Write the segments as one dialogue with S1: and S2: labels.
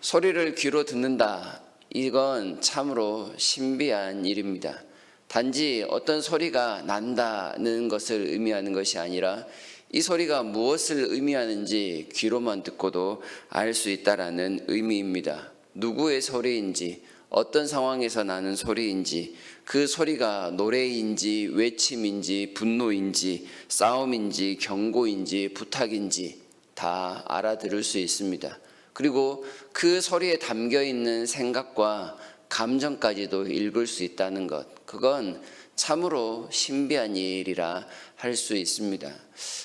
S1: 소리를 귀로 듣는다. 이건 참으로 신비한 일입니다. 단지 어떤 소리가 난다는 것을 의미하는 것이 아니라 이 소리가 무엇을 의미하는지 귀로만 듣고도 알 수 있다라는 의미입니다. 누구의 소리인지, 어떤 상황에서 나는 소리인지, 그 소리가 노래인지, 외침인지, 분노인지, 싸움인지, 경고인지, 부탁인지 다 알아들을 수 있습니다. 그리고 그소리에 담겨 있는 생각과 감정까지도 읽을 수 있다는 것. 그건 참으로 신비한 일이라 할 수 있습니다.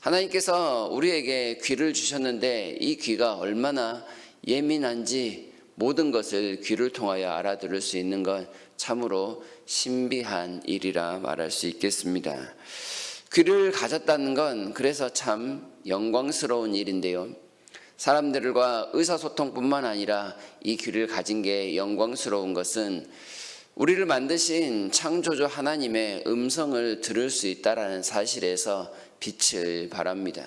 S1: 하나님께서 우리에게 귀를 주셨는데 이 귀가 얼마나 예민한지 모든 것을 귀를 통하여 알아들을 수 있는 건 참으로 신비한 일이라 말할 수 있겠습니다. 귀를 가졌다는 건 그래서 참 영광스러운 일인데요. 사람들과 의사소통뿐만 아니라 이 귀를 가진 게 영광스러운 것은 우리를 만드신 창조주 하나님의 음성을 들을 수 있다라는 사실에서 빛을 바랍니다.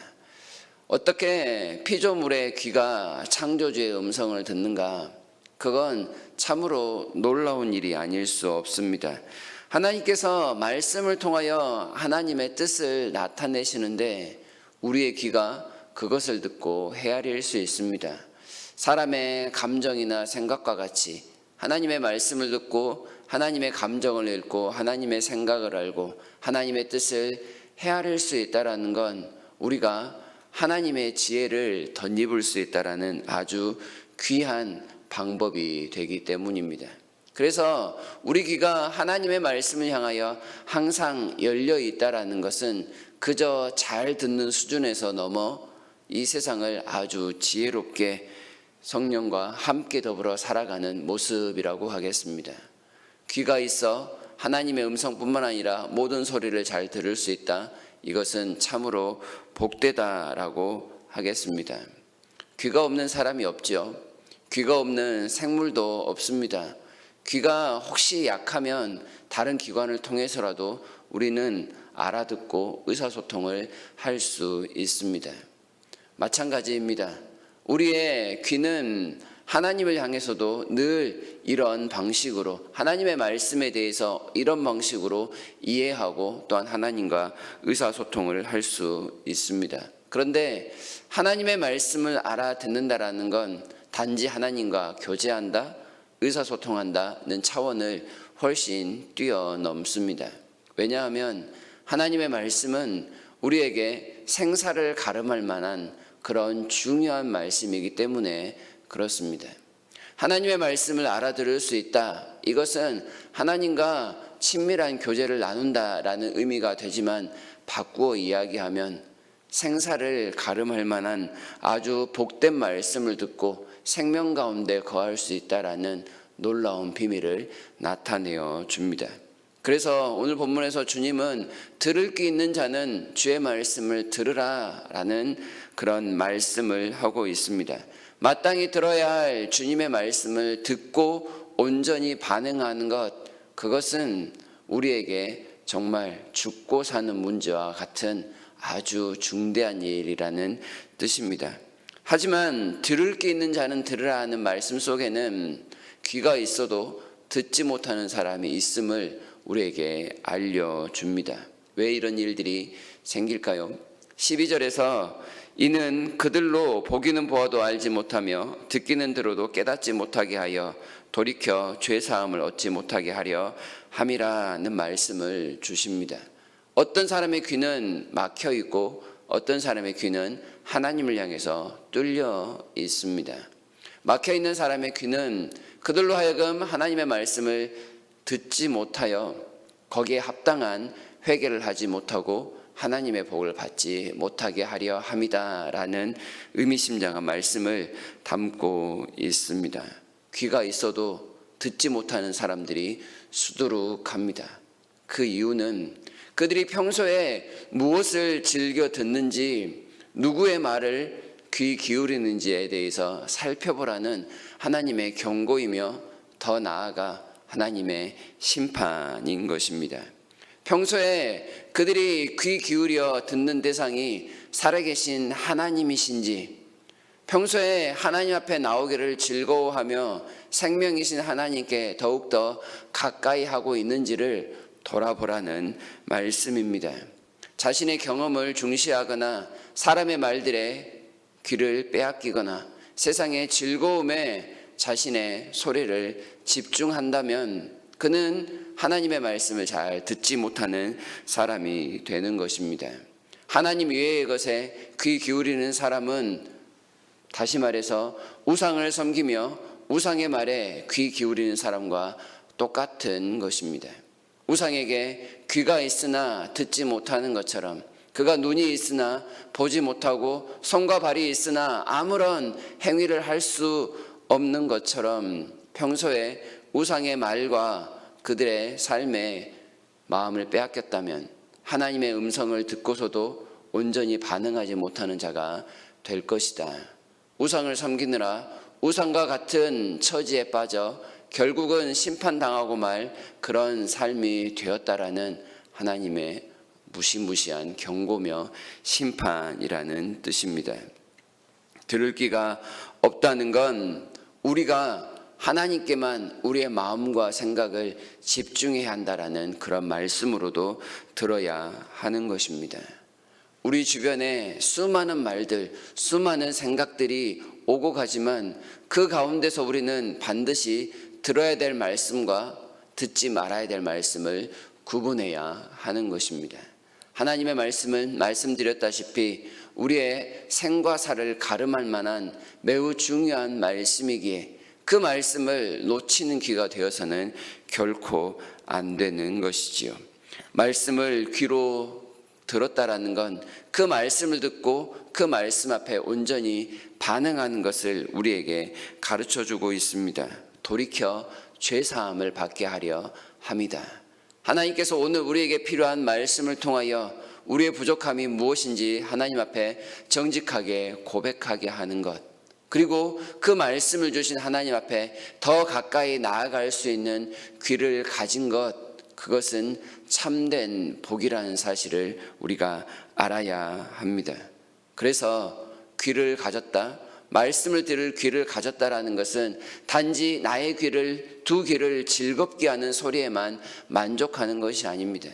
S1: 어떻게 피조물의 귀가 창조주의 음성을 듣는가? 그건 참으로 놀라운 일이 아닐 수 없습니다. 하나님께서 말씀을 통하여 하나님의 뜻을 나타내시는데 우리의 귀가 그것을 듣고 헤아릴 수 있습니다. 사람의 감정이나 생각과 같이 하나님의 말씀을 듣고 하나님의 감정을 읽고 하나님의 생각을 알고 하나님의 뜻을 헤아릴 수 있다라는 건 우리가 하나님의 지혜를 덧입을 수 있다라는 아주 귀한 방법이 되기 때문입니다. 그래서 우리 귀가 하나님의 말씀을 향하여 항상 열려 있다라는 것은 그저 잘 듣는 수준에서 넘어 이 세상을 아주 지혜롭게 성령과 함께 더불어 살아가는 모습이라고 하겠습니다. 귀가 있어 하나님의 음성뿐만 아니라 모든 소리를 잘 들을 수 있다. 이것은 참으로 복되다라고 하겠습니다. 귀가 없는 사람이 없죠. 귀가 없는 생물도 없습니다. 귀가 혹시 약하면 다른 기관을 통해서라도 우리는 알아듣고 의사소통을 할 수 있습니다. 마찬가지입니다. 우리의 귀는 하나님을 향해서도 늘 이런 방식으로 하나님의 말씀에 대해서 이런 방식으로 이해하고 또한 하나님과 의사소통을 할 수 있습니다. 그런데 하나님의 말씀을 알아듣는다라는 건 단지 하나님과 교제한다, 의사소통한다는 차원을 훨씬 뛰어넘습니다. 왜냐하면 하나님의 말씀은 우리에게 생사를 가름할 만한 그런 중요한 말씀이기 때문에 그렇습니다. 하나님의 말씀을 알아들을 수 있다. 이것은 하나님과 친밀한 교제를 나눈다라는 의미가 되지만 바꾸어 이야기하면 생사를 가름할 만한 아주 복된 말씀을 듣고 생명 가운데 거할 수 있다라는 놀라운 비밀을 나타내어 줍니다. 그래서 오늘 본문에서 주님은 들을 귀 있는 자는 주의 말씀을 들으라 라는 그런 말씀을 하고 있습니다. 마땅히 들어야 할 주님의 말씀을 듣고 온전히 반응하는 것, 그것은 우리에게 정말 죽고 사는 문제와 같은 아주 중대한 일이라는 뜻입니다. 하지만 들을 게 있는 자는 들으라 하는 말씀 속에는 귀가 있어도 듣지 못하는 사람이 있음을 우리에게 알려줍니다. 왜 이런 일들이 생길까요? 12절에서 이는 그들로 보기는 보아도 알지 못하며 듣기는 들어도 깨닫지 못하게 하여 돌이켜 죄사함을 얻지 못하게 하려 함이라는 말씀을 주십니다. 어떤 사람의 귀는 막혀 있고 어떤 사람의 귀는 하나님을 향해서 뚫려 있습니다. 막혀 있는 사람의 귀는 그들로 하여금 하나님의 말씀을 듣지 못하여 거기에 합당한 회개를 하지 못하고 하나님의 복을 받지 못하게 하려 함이다라는 의미심장한 말씀을 담고 있습니다. 귀가 있어도 듣지 못하는 사람들이 수두룩합니다. 그 이유는 그들이 평소에 무엇을 즐겨 듣는지 누구의 말을 귀 기울이는지에 대해서 살펴보라는 하나님의 경고이며 더 나아가 하나님의 심판인 것입니다. 평소에 그들이 귀 기울여 듣는 대상이 살아계신 하나님이신지, 평소에 하나님 앞에 나오기를 즐거워하며 생명이신 하나님께 더욱더 가까이 하고 있는지를 돌아보라는 말씀입니다. 자신의 경험을 중시하거나 사람의 말들에 귀를 빼앗기거나 세상의 즐거움에 자신의 소리를 집중한다면 그는 하나님의 말씀을 잘 듣지 못하는 사람이 되는 것입니다. 하나님 외의 것에 귀 기울이는 사람은 다시 말해서 우상을 섬기며 우상의 말에 귀 기울이는 사람과 똑같은 것입니다. 우상에게 귀가 있으나 듣지 못하는 것처럼 그가 눈이 있으나 보지 못하고 손과 발이 있으나 아무런 행위를 할수 없는 것처럼 평소에 우상의 말과 그들의 삶에 마음을 빼앗겼다면 하나님의 음성을 듣고서도 온전히 반응하지 못하는 자가 될 것이다. 우상을 섬기느라 우상과 같은 처지에 빠져 결국은 심판당하고 말 그런 삶이 되었다라는 하나님의 무시무시한 경고며 심판이라는 뜻입니다. 들을 기가 없다는 건 우리가 하나님께만 우리의 마음과 생각을 집중해야 한다라는 그런 말씀으로도 들어야 하는 것입니다. 우리 주변에 수많은 말들, 수많은 생각들이 오고 가지만 그 가운데서 우리는 반드시 들어야 될 말씀과 듣지 말아야 될 말씀을 구분해야 하는 것입니다. 하나님의 말씀은 말씀드렸다시피 우리의 생과 사를 가름할 만한 매우 중요한 말씀이기에 그 말씀을 놓치는 귀가 되어서는 결코 안 되는 것이지요. 말씀을 귀로 들었다라는 건 그 말씀을 듣고 그 말씀 앞에 온전히 반응하는 것을 우리에게 가르쳐 주고 있습니다. 돌이켜 죄사함을 받게 하려 합니다. 하나님께서 오늘 우리에게 필요한 말씀을 통하여 우리의 부족함이 무엇인지 하나님 앞에 정직하게 고백하게 하는 것. 그리고 그 말씀을 주신 하나님 앞에 더 가까이 나아갈 수 있는 귀를 가진 것. 그것은 참된 복이라는 사실을 우리가 알아야 합니다. 그래서 귀를 가졌다. 말씀을 들을 귀를 가졌다라는 것은 단지 나의 귀를 두 귀를 즐겁게 하는 소리에만 만족하는 것이 아닙니다.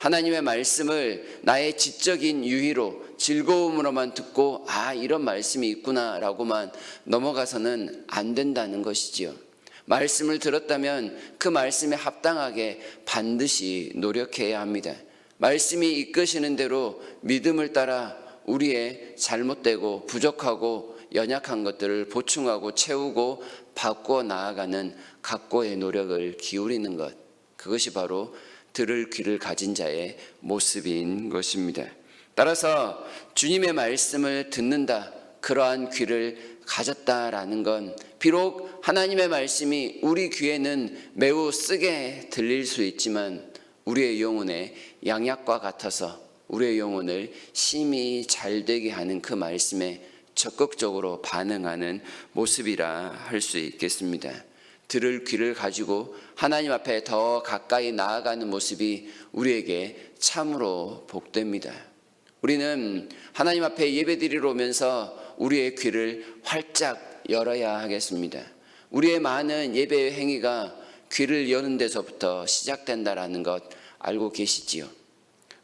S1: 하나님의 말씀을 나의 지적인 유희로 즐거움으로만 듣고 아 이런 말씀이 있구나라고만 넘어가서는 안 된다는 것이지요. 말씀을 들었다면 그 말씀에 합당하게 반드시 노력해야 합니다. 말씀이 이끄시는 대로 믿음을 따라 우리의 잘못되고 부족하고 연약한 것들을 보충하고 채우고 바꿔 나아가는 각고의 노력을 기울이는 것. 그것이 바로 들을 귀를 가진 자의 모습인 것입니다. 따라서 주님의 말씀을 듣는다. 그러한 귀를 가졌다라는 건 비록 하나님의 말씀이 우리 귀에는 매우 쓰게 들릴 수 있지만 우리의 영혼에 양약과 같아서 우리의 영혼을 심히 잘 되게 하는 그 말씀에 적극적으로 반응하는 모습이라 할 수 있겠습니다. 들을 귀를 가지고 하나님 앞에 더 가까이 나아가는 모습이 우리에게 참으로 복됩니다. 우리는 하나님 앞에 예배드리러 오면서 우리의 귀를 활짝 열어야 하겠습니다. 우리의 많은 예배 행위가 귀를 여는 데서부터 시작된다라는 것 알고 계시지요.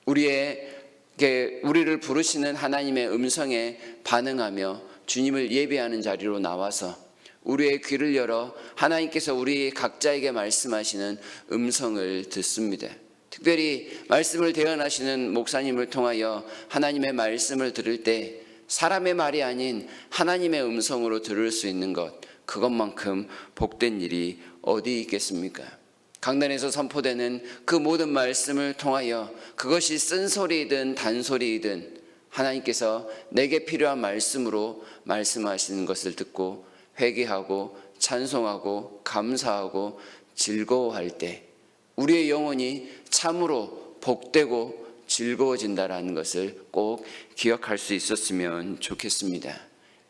S1: 우리에게 우리를 부르시는 하나님의 음성에 반응하며 주님을 예배하는 자리로 나와서 우리의 귀를 열어 하나님께서 우리 각자에게 말씀하시는 음성을 듣습니다. 특별히 말씀을 대언하시는 목사님을 통하여 하나님의 말씀을 들을 때 사람의 말이 아닌 하나님의 음성으로 들을 수 있는 것, 그것만큼 복된 일이 어디 있겠습니까? 강단에서 선포되는 그 모든 말씀을 통하여 그것이 쓴소리이든 단소리이든 하나님께서 내게 필요한 말씀으로 말씀하시는 것을 듣고 회개하고 찬송하고 감사하고 즐거워할 때 우리의 영혼이 참으로 복되고 즐거워진다라는 것을 꼭 기억할 수 있었으면 좋겠습니다.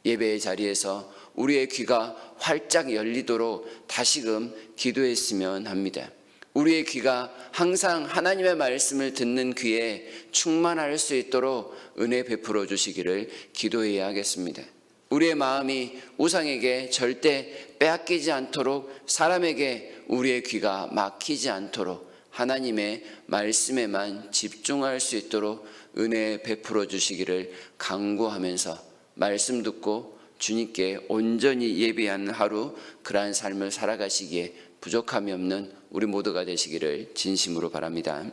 S1: 예배의 자리에서 우리의 귀가 활짝 열리도록 다시금 기도했으면 합니다. 우리의 귀가 항상 하나님의 말씀을 듣는 귀에 충만할 수 있도록 은혜 베풀어 주시기를 기도해야 하겠습니다. 우리의 마음이 우상에게 절대 빼앗기지 않도록 사람에게 우리의 귀가 막히지 않도록 하나님의 말씀에만 집중할 수 있도록 은혜 베풀어 주시기를 강구하면서 말씀 듣고 주님께 온전히 예배한 하루 그러한 삶을 살아가시기에 부족함이 없는 우리 모두가 되시기를 진심으로 바랍니다.